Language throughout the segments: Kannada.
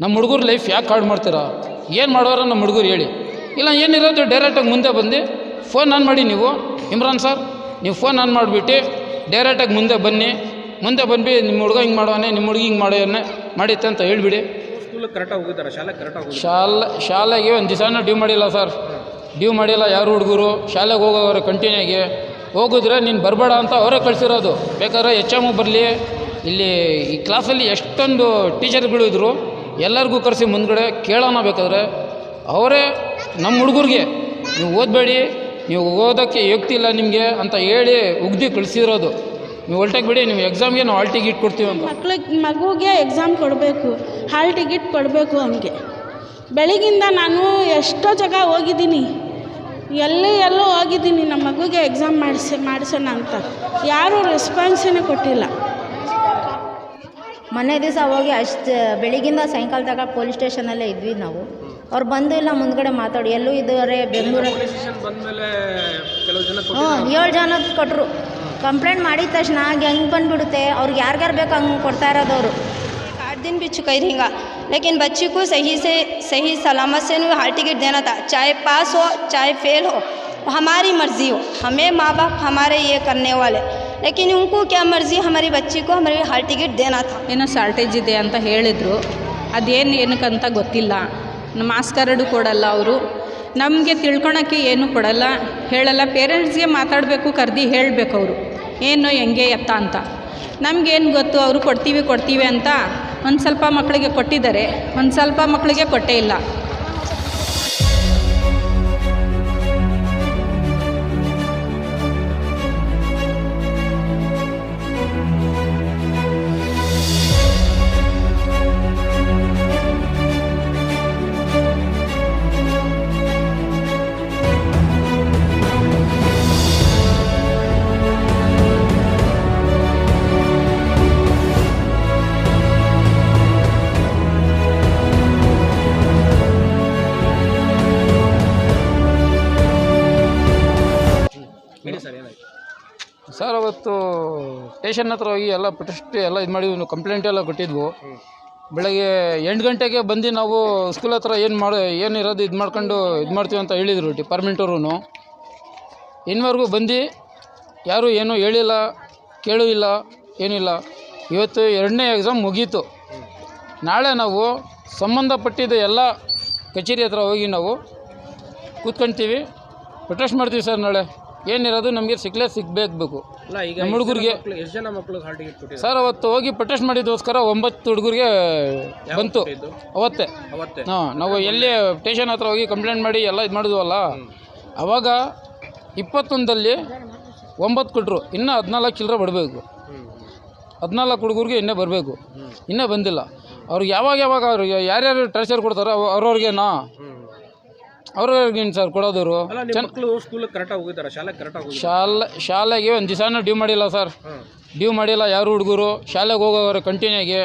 ನಮ್ಮ ಹುಡುಗರು ಲೈಫ್ ಯಾಕೆ ಹಾಳು ಮಾಡ್ತೀರಾ? ಏನು ಮಾಡೋರ ನಮ್ಮ ಹುಡುಗರು ಹೇಳಿ. ಇಲ್ಲ ಏನಿರೋದು ಡೈರೆಕ್ಟಾಗಿ ಮುಂದೆ ಬಂದು ಫೋನ್ ಆನ್ ಮಾಡಿ ನೀವು. ಇಮ್ರಾನ್ ಸರ್ ನೀವು ಫೋನ್ ಆನ್ ಮಾಡಿಬಿಟ್ಟು ಡೈರೆಕ್ಟಾಗಿ ಮುಂದೆ ಬನ್ನಿ. ಮುಂದೆ ಬಂದು ನಿಮ್ಮ ಹುಡುಗ ಹಿಂಗೆ ಮಾಡೋನೆ ನಿಮ್ಮ ಹುಡುಗಿ ಹಿಂಗೆ ಮಾಡೋನೆ ಮಾಡಿತ್ತೆ ಅಂತ ಹೇಳಿಬಿಡಿ. ಸ್ಕೂಲಿಗೆ ಕರೆಕ್ಟಾಗಿ ಹೋಗಿದ್ದಾರೆ? ಶಾಲೆ ಕರೆಕ್ಟಾಗಿ ಶಾಲೆ ಶಾಲೆಗೆ ಒಂದು ದಿವಸನೂ ಡ್ಯೂ ಮಾಡಿಲ್ಲ ಸರ್ ಡ್ಯೂ ಮಾಡಿಲ್ಲ ಯಾರು ಹುಡುಗರು. ಶಾಲೆಗೆ ಹೋಗೋವ್ರೆ ಕಂಟಿನ್ಯೂಗೆ ಹೋಗಿದ್ರೆ ನೀನು ಬರಬೇಡ ಅಂತ ಅವರೇ ಕಳಿಸಿರೋದು. ಬೇಕಾದ್ರೆ ಎಚ್ ಎಂ ಬರಲಿ. ಇಲ್ಲಿ ಈ ಕ್ಲಾಸಲ್ಲಿ ಎಷ್ಟೊಂದು ಟೀಚರ್ಗಳು ಇದ್ದರು ಎಲ್ಲರಿಗೂ ಕರೆಸಿ ಮುಂದ್ಗಡೆ ಕೇಳೋಣ ಬೇಕಾದ್ರೆ ಅವರೇ ನಮ್ಮ ಹುಡುಗರಿಗೆ, ನೀವು ಓದಬೇಡಿ, ನೀವು ಓದೋಕ್ಕೆ ಯೋಗ್ತಿ ಇಲ್ಲ ನಿಮಗೆ ಅಂತ ಹೇಳಿ ಉಗ್ದಿ ಕಳಿಸಿರೋದು. ನೀವು ಹೊಲ್ಟಾಗಿ ಬಿಡಿ, ನೀವು ಎಕ್ಸಾಮ್ಗೆ ನಾವು ಹಾಲ್ ಟಿಕೆಟ್ ಕೊಡ್ತೀವಿ ಅಂತ. ಮಕ್ಳಿಗೆ ಮಗುಗೆ ಎಕ್ಸಾಮ್ ಕೊಡಬೇಕು ಹಾಲ್ ಟಿಕೆಟ್ ಕೊಡಬೇಕು ಅವನಿಗೆ. ಬೆಳಗಿಂದ ನಾನು ಎಷ್ಟೋ ಜಾಗ ಹೋಗಿದ್ದೀನಿ. ಎಲ್ಲಿ ಎಲ್ಲೋ ಹೋಗಿದ್ದೀನಿ, ನಮ್ಮ ಮಗುಗೆ ಎಕ್ಸಾಮ್ ಮಾಡಿಸಿ, ಮಾಡಿಸೋಣ ಅಂತ. ಯಾರೂ ರೆಸ್ಪಾನ್ಸೇ ಕೊಟ್ಟಿಲ್ಲ. ಮೊನ್ನೆ ದಿವಸ ಹೋಗಿ ಅಷ್ಟು ಬೆಳಿಗ್ಗಿಂದ ಸಾಯಂಕಾಲ ತನಕ ಪೊಲೀಸ್ ಸ್ಟೇಷನಲ್ಲೇ ಇದ್ವಿ ನಾವು ಅವ್ರು ಬಂದು ಇಲ್ಲ ಮುಂದ್ಗಡೆ ಮಾತಾಡಿ ಎಲ್ಲೂ ಇದ್ದಾರೆ ಬೆಂಗಳೂರಲ್ಲಿ ಪೊಲೀಸ್ ಸ್ಟೇಷನ್ ಬಂದಮೇಲೆ ಕೆಲವು ಜನ ಹ್ಞೂ ಏಳು ಜನ ಕೊಟ್ಟರು ಕಂಪ್ಲೇಂಟ್ ಮಾಡಿದ ತಕ್ಷಣ ಹೆಂಗೆ ಬಂದುಬಿಡುತ್ತೆ ಅವ್ರಿಗೆ ಯಾರ್ಯಾರು ಬೇಕು ಹಂಗೆ ಕೊಡ್ತಾ ಇರೋದು ಅವರು आठ दिन भी चुका ही रहेगा लेकिन बच्ची को सही से सही सलामत से उन्हें हाल टिकट देना था चाहे पास हो चाहे फेल हो हमारी मर्ज़ी हो हमें माँ बाप हमारे ये करने वाले लेकिन उनको क्या मर्ज़ी हमारी बच्ची को हमारे हाल टिकट देना था ಏನೋ ಶಾರ್ಟೇಜ್ ಇದೆ ಅಂತ ಹೇಳಿದರು ಅದೇನು ಏನಕ್ಕಂತ ಗೊತ್ತಿಲ್ಲ ಮಾಸ್ ಕಾರ್ಡು ಕೊಡಲ್ಲ ಅವರು ನಮಗೆ ತಿಳ್ಕೊಳಕ್ಕೆ ಏನು ಕೊಡಲ್ಲ ಹೇಳಲ್ಲ ಪೇರೆಂಟ್ಸ್ಗೆ ಮಾತಾಡಬೇಕು ಕರ್ದು ಹೇಳಬೇಕು ಅವರು ಏನು ಹೆಂಗೆ ಎತ್ತ ಅಂತ ನಮಗೇನು ಗೊತ್ತು ಅವರು ಕೊಡ್ತೀವಿ ಕೊಡ್ತೀವಿ ಅಂತ ಒಂದು ಸ್ವಲ್ಪ ಮಕ್ಕಳಿಗೆ ಕೊಟ್ಟಿದ್ದಾರೆ ಒಂದು ಸ್ವಲ್ಪ ಮಕ್ಕಳಿಗೆ ಕೊಟ್ಟೇ ಇಲ್ಲ ಸ್ಟೇಷನ್ ಹತ್ರ ಹೋಗಿ ಎಲ್ಲ ಪ್ರೊಟೆಸ್ಟ್ ಎಲ್ಲ ಇದು ಮಾಡಿದ್ವಿ ಕಂಪ್ಲೇಂಟ್ ಎಲ್ಲ ಕೊಟ್ಟಿದ್ವು. ಬೆಳಗ್ಗೆ ಎಂಟು ಗಂಟೆಗೆ ಬಂದು ನಾವು ಸ್ಕೂಲ್ ಹತ್ರ ಏನು ಮಾಡಿ ಏನಿರೋದು ಇದು ಮಾಡ್ಕೊಂಡು ಇದು ಮಾಡ್ತೀವಿ ಅಂತ ಹೇಳಿದರು ಡಿಪಾರ್ಟ್ಮೆಂಟವ್ರು ಇನ್ನವರೆಗೂ ಬಂದು ಯಾರೂ ಏನೂ ಹೇಳಿಲ್ಲ ಕೇಳೂ ಇಲ್ಲ ಏನಿಲ್ಲ. ಇವತ್ತು ಎರಡನೇ ಎಕ್ಸಾಮ್ ಮುಗೀತು. ನಾಳೆ ನಾವು ಸಂಬಂಧಪಟ್ಟಿದ್ದ ಎಲ್ಲ ಕಚೇರಿ ಹತ್ರ ಹೋಗಿ ನಾವು ಕೂತ್ಕೊಳ್ತೀವಿ ಪ್ರೊಟೆಸ್ಟ್ ಮಾಡ್ತೀವಿ ಸರ್ ನಾಳೆ. ಏನಿರೋದು ನಮಗೆ ಸಿಕ್ಕಲೇ ಸಿಗಬೇಕು ಅಲ್ಲ ಈಗ ನಮ್ಮ ಹುಡುಗರಿಗೆ ಎಷ್ಟು ಜನ ಮಕ್ಳಿಗೆ ಹಾಲ್ ಟಿಕೆಟ್ ಕೊಟ್ಟಿದ್ದಾರೆ? ಸರ್ ಅವತ್ತು ಹೋಗಿ ಪ್ರೊಟೆಸ್ಟ್ ಮಾಡಿದ್ದೋಸ್ಕರ ಒಂಬತ್ತು ಹುಡುಗರಿಗೆ ಬಂತು. ಅವತ್ತೆ ಅವತ್ತೇ. ಅವತ್ತೇ. ಹಾಂ ನಾವು ಎಲ್ಲಿ ಸ್ಟೇಷನ್ ಹತ್ರ ಹೋಗಿ ಕಂಪ್ಲೇಂಟ್ ಮಾಡಿ ಎಲ್ಲ ಇದು ಮಾಡಿದ್ವಲ್ಲ ಅವಾಗ ಇಪ್ಪತ್ತೊಂದಲ್ಲಿ ಒಂಬತ್ತು ಕೊಟ್ಟರು ಇನ್ನೂ ಹದಿನಾಲ್ಕು ಚಿಲ್ಲರೆ ಬರಬೇಕು ಹದಿನಾಲ್ಕು ಹುಡುಗರಿಗೆ ಇನ್ನೇ ಬರಬೇಕು. ಇನ್ನೂ ಬಂದಿಲ್ಲ. ಅವ್ರಿಗೆ ಯಾವಾಗ ಯಾವಾಗ ಅವ್ರಿಗೆ ಯಾರ್ಯಾರು ಟಾರ್ಚರ್ ಕೊಡ್ತಾರೋ ಅವ್ರವ್ರಿಗೆ ಅವ್ರವ್ರಿಗೇನಾ? ಅವ್ರವ್ರಿಗೇನು ಸರ್ ಕೊಡೋದವರು? ಅಲ್ಲ ನಿಮ್ಮ ಮಕ್ಕಳು ಸ್ಕೂಲಿಗೆ ಕರೆಕ್ಟಾಗಿ ಹೋಗಿದ್ದಾರೆ ಶಾಲೆ ಕರೆಕ್ಟಾಗಿ ಹೋಗಿ ಶಾಲೆ ಶಾಲೆಗೆ ಒಂದು ದಿವಸನೂ ಡ್ಯೂ ಮಾಡಿಲ್ಲ ಸರ್. ಡ್ಯೂ ಮಾಡಿಲ್ಲ ಯಾರು ಹುಡುಗರು. ಶಾಲೆಗೆ ಹೋಗೋರು ಆಗಿ.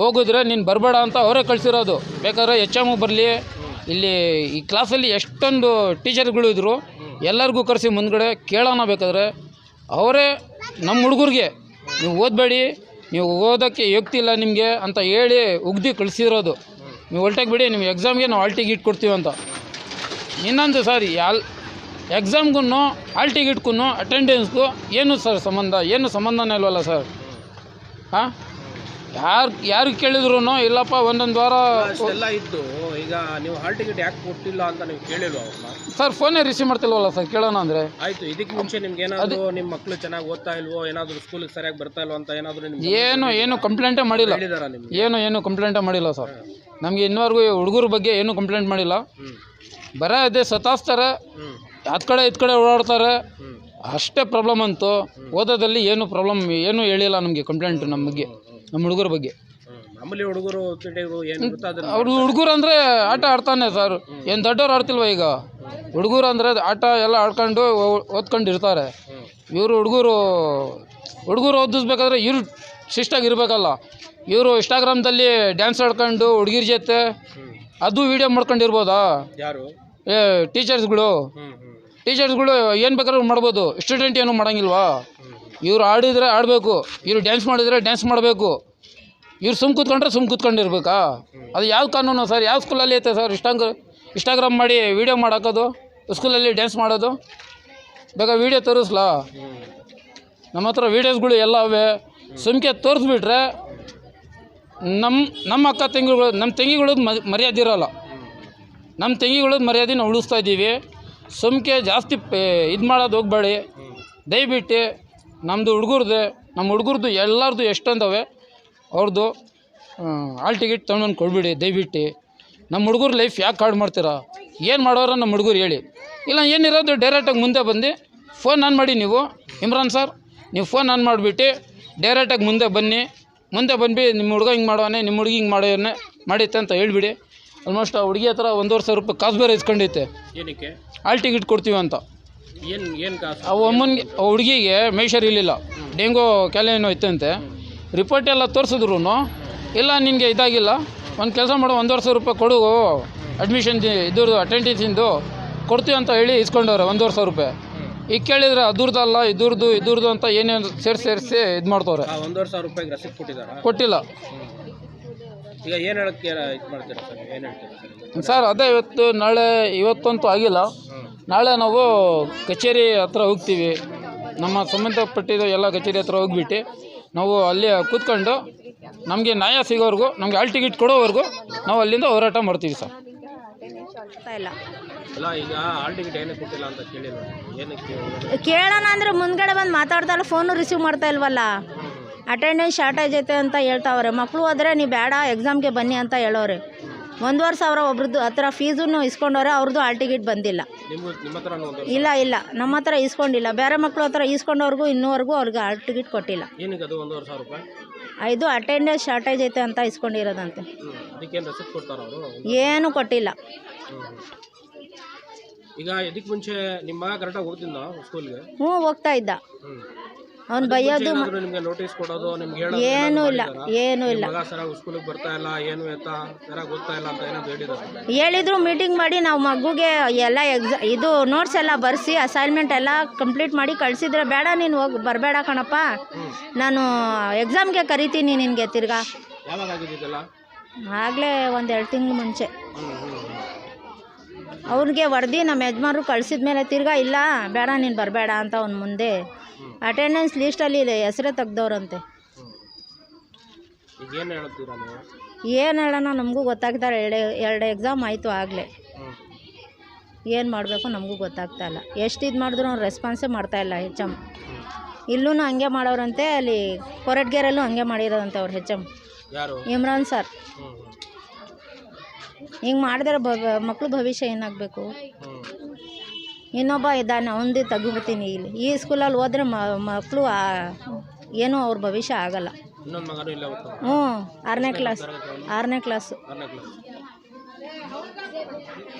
ಹೋಗಿದ್ರೆ ನೀನು ಬರಬೇಡ ಅಂತ ಅವರೇ ಕಳಿಸಿರೋದು. ಬೇಕಾದ್ರೆ ಎಚ್ ಎಂ ಬರಲಿ. ಇಲ್ಲಿ ಈ ಕ್ಲಾಸಲ್ಲಿ ಎಷ್ಟೊಂದು ಟೀಚರ್ಗಳು ಇದ್ದರು ಎಲ್ಲರಿಗೂ ಕರೆಸಿ ಮುಂದ್ಗಡೆ ಕೇಳೋಣ ಬೇಕಾದ್ರೆ ಅವರೇ ನಮ್ಮ ಹುಡುಗರಿಗೆ. ನೀವು ಓದಬೇಡಿ. ನೀವು ಓದೋಕ್ಕೆ ಯೋಗ್ತಿ ಇಲ್ಲ ನಿಮಗೆ ಅಂತ ಹೇಳಿ ಉಗ್ದಿ ಕಳಿಸಿರೋದು. ನೀವು ಹೊಲ್ಟಾಗಿ ಬಿಡಿ ನಿಮ್ಮ ಎಕ್ಸಾಮ್ಗೆ ನಾವು ಆಲ್ಟಿಗೆ ಇಟ್ಕೊಡ್ತೀವಿ ಕೊಡ್ತೀವಿ ಅಂತ. ಇನ್ನೊಂದು ಸರ್ ಯಾಲ್ ಎಕ್ಸಾಮ್ಗೂ ಹಾಲ್ ಟಿಕೆಟ್ಗೂ ಅಟೆಂಡೆನ್ಸ್ಗೂ ಏನು ಸರ್ ಸಂಬಂಧ? ಏನು ಸಂಬಂಧನೇ ಇಲ್ವಲ್ಲ ಸರ್ ಹಾಂ? ಯಾರು ಯಾರು ಕೇಳಿದ್ರು ಇಲ್ಲಪ್ಪ ಒಂದೊಂದು ವಾರ ಎಲ್ಲ ಇದ್ದು ಈಗ ನೀವು ಹಾಲ್ ಟಿಕೆಟ್ ಯಾಕೆ ಕೊಟ್ಟಿಲ್ಲ ಅಂತ ನೀವು ಕೇಳಿಲ್ವ ಸರ್ ಫೋನೇ ರಿಸೀವ್ ಮಾಡ್ತಿಲ್ವಲ್ಲ ಸರ್ ಕೇಳೋಣ ಅಂದರೆ. ಆಯಿತು ಇದಕ್ಕೆ ಮುಂಚೆ ನಿಮ್ಗೆ ಏನಾದರೂ ನಿಮ್ಮ ಮಕ್ಕಳು ಚೆನ್ನಾಗಿ ಓದ್ತಾ ಇಲ್ವೋ ಏನಾದರೂ ಸ್ಕೂಲಿಗೆ ಸರಿಯಾಗಿ ಬರ್ತಾ ಇಲ್ವೋ ಅಂತ ಏನಾದರೂ ನಿಮ್ಗೆ ಏನು ಏನು ಕಂಪ್ಲೇಂಟೇ ಮಾಡಿಲ್ಲ. ಏನು ಏನು ಕಂಪ್ಲೇಂಟೇ ಮಾಡಿಲ್ಲ ಸರ್ ನಮಗೆ ಇನ್ನವರೆಗೂ ಹುಡುಗರ ಬಗ್ಗೆ ಏನು ಕಂಪ್ಲೇಂಟ್ ಮಾಡಿಲ್ಲ. ಬರೀ ಅದೇ ಸತಾಸ್ತಾರೆ. ಹತ್ತು ಕಡೆ ಇತ್ತು ಕಡೆ ಓಡಾಡ್ತಾರೆ. ಅಷ್ಟೇ ಪ್ರಾಬ್ಲಮ್ ಅಂತು ಓದೋದಲ್ಲಿ ಏನು ಪ್ರಾಬ್ಲಮ್ ಏನೂ ಹೇಳಿಲ್ಲ ನಮಗೆ ಕಂಪ್ಲೇಂಟ್ ನಮ್ಮ ಬಗ್ಗೆ. ನಮ್ಮ ಹುಡುಗರ ಬಗ್ಗೆ ಅವ್ರ ಮಾಮೂಲಿ ಹುಡುಗರು ಅವ್ರು ಹುಡುಗರು ಅಂದರೆ ಆಟ ಆಡ್ತಾನೆ ಸರ್. ಏನು ದೊಡ್ಡವ್ರು ಆಡ್ತಿಲ್ವ ಈಗ? ಹುಡುಗರು ಅಂದರೆ ಆಟ ಎಲ್ಲ ಆಡ್ಕೊಂಡು ಓದ್ಕೊಂಡು ಇರ್ತಾರೆ ಇವರು ಹುಡುಗರು ಹುಡುಗರು ಓದಿಸ್ಬೇಕಾದ್ರೆ ಇವ್ರು ಶಿಸ್ಟಾಗಿ ಇರಬೇಕಲ್ಲ. ಇವರು ಇನ್ಸ್ಟಾಗ್ರಾಮ್ದಲ್ಲಿ ಡ್ಯಾನ್ಸ್ ಆಡ್ಕೊಂಡು ಹುಡುಗಿರ ಜೊತೆ ಅದು ವಿಡಿಯೋ ಮಾಡ್ಕೊಂಡಿರ್ಬೋದಾ? ಯಾರು? ಏ ಟೀಚರ್ಸ್ಗಳು ಟೀಚರ್ಸ್ಗಳು ಏನು ಬೇಕಾದ್ರೂ ಮಾಡ್ಬೋದು. ಸ್ಟೂಡೆಂಟ್ ಏನು ಮಾಡೋಂಗಿಲ್ವಾ? ಇವ್ರು ಆಡಿದರೆ ಆಡಬೇಕು. ಇವ್ರು ಡ್ಯಾನ್ಸ್ ಮಾಡಿದರೆ ಡ್ಯಾನ್ಸ್ ಮಾಡಬೇಕು. ಇವ್ರು ಸುಮ್ ಕೂತ್ಕೊಂಡ್ರೆ ಸುಮ್ ಕೂತ್ಕೊಂಡಿರ್ಬೇಕಾ? ಅದು ಯಾವ ಕಾನೂನು ಸರ್? ಯಾವ ಸ್ಕೂಲಲ್ಲಿ ಐತೆ ಸರ್ ಇಷ್ಟಾಂಗ್ ಇನ್ಸ್ಟಾಗ್ರಾಮ್ ಮಾಡಿ ವೀಡಿಯೋ ಮಾಡಾಕೋದು? ಸ್ಕೂಲಲ್ಲಿ ಡ್ಯಾನ್ಸ್ ಮಾಡೋದು? ಬೇಗ ವೀಡಿಯೋ ತೋರಿಸ್ಲಾ? ನಮ್ಮ ಹತ್ರ ವೀಡಿಯೋಸ್ಗಳು ಎಲ್ಲ ಅವೆ. ಸುಮ್ಕೆ ತೋರಿಸ್ಬಿಟ್ರೆ ನಮ್ಮ ನಮ್ಮ ಅಕ್ಕ ತಂಗಿಗಳು ನಮ್ಮ ತಂಗಿಗಳದ್ದು ಮರ್ಯಾದೆ ಇರೋಲ್ಲ. ನಮ್ಮ ತಂಗಿಗಳದ್ದು ಮರ್ಯಾದೆ ನಾವು ಉಳಿಸ್ತಾ ಇದ್ದೀವಿ. ಸುಮ್ಕೆ ಜಾಸ್ತಿ ಇದು ಮಾಡೋದು ಹೋಗ್ಬೇಡಿ. ದಯವಿಟ್ಟು ನಮ್ಮದು ಹುಡುಗರ್ದು ನಮ್ಮ ಹುಡುಗರ್ದು ಎಲ್ಲರದು ಎಷ್ಟೊಂದವೆ ಅವ್ರದ್ದು ಆಲ್ ಟಿಕೆಟ್ ತೊಗೊಂಡು ಕೊಡ್ಬಿಡಿ, ದಯವಿಟ್ಟು. ನಮ್ಮ ಹುಡುಗರು ಲೈಫ್ ಯಾಕೆ ಹಾಳು ಮಾಡ್ತೀರಾ? ಏನು ಮಾಡೋರ ನಮ್ಮ ಹುಡುಗರು ಹೇಳಿ. ಇಲ್ಲ, ಏನಿರೋದು ಡೈರೆಕ್ಟಾಗಿ ಮುಂದೆ ಬಂದು ಫೋನ್ ಆನ್ ಮಾಡಿ ನೀವು. ಇಮ್ರಾನ್ ಸರ್, ನೀವು ಫೋನ್ ಆನ್ ಮಾಡಿಬಿಟ್ಟು ಡೈರೆಕ್ಟಾಗಿ ಮುಂದೆ ಬನ್ನಿ. ಮುಂದೆ ಬಂದ್ಬಿ ನಿಮ್ಮ ಹುಡುಗ ಹಿಂಗೆ ಮಾಡೋನೆ ನಿಮ್ಮ ಹುಡುಗಿ ಹಿಂಗೆ ಮಾಡೋನೆ ಮಾಡಿತ್ತೆ ಅಂತ ಹೇಳಿಬಿಡಿ. ಆಲ್ಮೋಸ್ಟ್ ಆ ಹುಡುಗಿ ಹತ್ರ ಒಂದೂವರೆ ಸಾವಿರ ರೂಪಾಯಿ ಕಾಸು ಬೇರೆ ಇಸ್ಕೊಂಡೈತೆ ಏನಕ್ಕೆ? ಆಲ್ ಟಿಕೆಟ್ ಕೊಡ್ತೀವಿ ಅಂತ. ಏನು ಏನು ಕಾಸು? ಆ ಅಮ್ಮನಿಗೆ ಆ ಹುಡುಗಿಗೆ ಮೇಷರ್ ಇರಲಿಲ್ಲ ಡೆಂಗೂ ಕ್ಯಾಲೇನೋ ಇತ್ತಂತೆ. ರಿಪೋರ್ಟ್ ಎಲ್ಲ ತೋರಿಸಿದ್ರು ಇಲ್ಲ ನಿನಗೆ ಇದಾಗಿಲ್ಲ. ಒಂದು ಕೆಲಸ ಮಾಡೋ ಒಂದೂವರೆ ಸಾವಿರ ರೂಪಾಯಿ ಕೊಡು. ಅಡ್ಮಿಷನ್ ಇದ್ರದ್ದು ಅಟೆಂಡೆನ್ಸಿಂದು ಕೊಡ್ತೀವಿ ಅಂತ ಹೇಳಿ ಇಸ್ಕೊಂಡವ್ರೆ ಒಂದೂವರೆ ಸಾವಿರ ರೂಪಾಯಿ. ಈಗ ಕೇಳಿದ್ರೆ ಅದ್ರದ್ದಲ್ಲ ಇದ್ರದ್ದು ಇದ್ರದ್ದು ಅಂತ ಏನೇನು ಸೇರಿಸಿ ಸೇರಿಸಿ ಇದು ಮಾಡ್ತವ್ರೆ. ಆ ಒಂದೂವರೆ ಸಾವಿರ ರೂಪಾಯಿಗೆ ರಸೀದ್ ಕೊಟ್ಟಿದ್ದಾರೆ? ಕೊಟ್ಟಿಲ್ಲ. ಈಗ ಏನು ಹೇಳಕ್ಕೆ ಇದು ಮಾಡ್ತೀರಾ ಸರ್ ಏನು ಹೇಳ್ತೀರಾ ಸರ್? ಸರ್ ಅದೇ ಇವತ್ತು ನಾಳೆ ಇವತ್ತಂತೂ ಆಗಿಲ್ಲ. ನಾಳೆ ನಾವು ಕಚೇರಿ ಹತ್ರ ಹೋಗ್ತೀವಿ. ನಮ್ಮ ಸಂಬಂಧಪಟ್ಟಿದ ಎಲ್ಲ ಕಚೇರಿ ಹತ್ರ ಹೋಗ್ಬಿಟ್ಟು ನಾವು ಅಲ್ಲಿ ಕೂತ್ಕೊಂಡು ನಮಗೆ ನ್ಯಾಯ ಸಿಗೋವರೆಗೂ ನಮಗೆ ಆಲ್ ಟಿಕೆಟ್ ಕೊಡೋವರೆಗೂ ನಾವು ಅಲ್ಲಿಂದ ಹೋರಾಟ ಮಾಡ್ತೀವಿ ಸರ್. ಆಗ್ತಾ ಇಲ್ಲ. ಅಲ್ಲ ಈಗ ಹಾಲ್ ಟಿಕೆಟ್ ಏನಕ್ಕೆ ಕೊಟ್ಟಿಲ್ಲ ಅಂತ ಕೇಳಿಲ್ಲ ಏನಕ್ಕೆ ಕೇಳೋಣ ಅಂದರೆ ಮುಂದ್ಗಡೆ ಬಂದು ಮಾತಾಡ್ತಾರಲ್ಲ ಫೋನು ರಿಸೀವ್ ಮಾಡ್ತಾ ಇಲ್ವಲ್ಲ? ಅಟೆಂಡೆನ್ಸ್ ಶಾರ್ಟೇಜ್ ಐತೆ ಅಂತ ಹೇಳ್ತಾವ್ರೆ. ಮಕ್ಕಳು ಹೋದ್ರೆ ನೀವು ಬೇಡ ಎಕ್ಸಾಮ್ಗೆ ಬನ್ನಿ ಅಂತ ಹೇಳೋರೆ ಒಂದೂವರೆ ಸಾವಿರ ಒಬ್ರದ್ದು ಹತ್ರ ಫೀಸನ್ನು ಇಸ್ಕೊಂಡವ್ರೆ ಅವ್ರದ್ದು ಹಾಲ್ ಟಿಕೆಟ್ ಬಂದಿಲ್ಲ. ಇಲ್ಲ ಇಲ್ಲ. ನಮ್ಮ ಹತ್ರ ಇಸ್ಕೊಂಡಿಲ್ಲ. ಬೇರೆ ಮಕ್ಕಳು ಹತ್ರ ಇಸ್ಕೊಂಡವ್ರಿಗೂ ಇನ್ನೂವರೆಗೂ ಅವ್ರಿಗೆ ಹಾಲ್ ಟಿಕೆಟ್ ಕೊಟ್ಟಿಲ್ಲ. ಇದು ಅಟೆಂಡೆನ್ಸ್ ಶಾರ್ಟೇಜ್ ಐತೆ ಅಂತ ಇಸ್ಕೊಂಡಿರೋದಂತೆ. ಏನು ಅದಕ್ಕೇನು ಕೊಡ್ತಾರ ಅವರು? ಏನೂ ಕೊಟ್ಟಿಲ್ಲ. ಈಗ ಇದಕ್ಕೆ ಮುಂಚೆ ನಿಮ್ಮ ಮಗ ಕರೆಕ್ಟಾಗಿ ಹೋಗ್ತಿದ್ದ ಸ್ಕೂಲ್ಗೆ ಹ್ಞೂ ಹೋಗ್ತಾ ಇದ್ದ. ಹ್ಞೂ ಅವ್ನು ಬೈಯೋದು ನಿಮಗೆ ನೋಟಿಸ್ ಕೊಡೋದು ನಿಮ್ಗೆ ಹೇಳೋದು ಏನೂ ಇಲ್ಲ? ಏನೂ ಇಲ್ಲ. ಮಗ ಸರಿಯಾಗಿ ಸ್ಕೂಲಿಗೆ ಬರ್ತಾ ಇಲ್ಲ ಏನು ಎತ್ತ ಸರಿಯಾಗಿ ಓದ್ತಾ ಇಲ್ಲ ಅಂತ ಏನಾದ್ರು ಹೇಳಿದಾರೆ? ಹೇಳಿದ್ರು ಮೀಟಿಂಗ್ ಮಾಡಿ ನಾವು ಮಗುಗೆ ಎಲ್ಲ ಎಕ್ಸಾ ಇದು ನೋಟ್ಸ್ ಎಲ್ಲ ಬರೆಸಿ ಅಸೈನ್ಮೆಂಟ್ ಎಲ್ಲ ಕಂಪ್ಲೀಟ್ ಮಾಡಿ ಕಳಿಸಿದ್ರೆ ಬೇಡ ನೀನು ಹೋಗಿ ಬರಬೇಡ ಕಣಪ್ಪ. ನಾನು ಎಕ್ಸಾಮ್ಗೆ ಕರಿತೀನಿ ನಿನಗೆ ತಿರ್ಗಾ. ಯಾವಾಗ ಆಗಲೇ ಒಂದು ಎರಡು ತಿಂಗಳು ಮುಂಚೆ. ಅವ್ರಿಗೆ ವರದಿ ನಮ್ಮ ಯಜಮಾನ್ರು ಕಳಿಸಿದ ಮೇಲೆ ತಿರ್ಗಾ ಇಲ್ಲ ಬೇಡ ನೀನು ಬರಬೇಡ ಅಂತ ಅವ್ನು ಮುಂದೆ ಅಟೆಂಡೆನ್ಸ್ ಲೀಸ್ಟಲ್ಲಿ ಹೆಸರೇ ತೆಗ್ದವ್ರಂತೆ. ಏನು ಹೇಳ್ತೀರಾ ನೀವು? ಏನು ಹೇಳೋಣ ನಮಗೂ ಗೊತ್ತಾಗ್ತಾರೆ ಎರಡು ಎರಡು ಎಕ್ಸಾಮ್ ಆಯಿತು ಆಗಲೇ. ಏನು ಮಾಡಬೇಕು ನಮಗೂ ಗೊತ್ತಾಗ್ತಾ ಇಲ್ಲ. ಎಷ್ಟು ಇದು ಮಾಡಿದ್ರು ಅವ್ನು ರೆಸ್ಪಾನ್ಸೇ ಮಾಡ್ತಾ ಇಲ್ಲ ಹೆಚ್ ಎಂ ಇಲ್ಲೂ ಹಂಗೆ ಮಾಡೋರಂತೆ ಅಲ್ಲಿ ಕೊರಟ್ಗೆರೆಲ್ಲೂ ಹಂಗೆ ಮಾಡಿರೋದಂತೆ ಅವ್ರು ಹೆಚ್ ಎಂ ಇಮ್ರಾನ್ ಸರ್. ಹಿಂಗೆ ಮಾಡಿದ್ರೆ ಮಕ್ಕಳು ಭವಿಷ್ಯ ಏನಾಗಬೇಕು? ಇನ್ನೊಬ್ಬ ಇದ್ದಾನೆ ಅವನದೇ ತೆಗಿಬಿಡ್ತೀನಿ ಇಲ್ಲಿ. ಈ ಸ್ಕೂಲಲ್ಲಿ ಹೋದ್ರೆ ಮಕ್ಕಳು ಏನೂ ಅವ್ರ ಭವಿಷ್ಯ ಆಗಲ್ಲ. ಹ್ಞೂ ಆರನೇ ಕ್ಲಾಸ್ ಆರನೇ ಕ್ಲಾಸು ಆರನೇ ಕ್ಲಾಸ್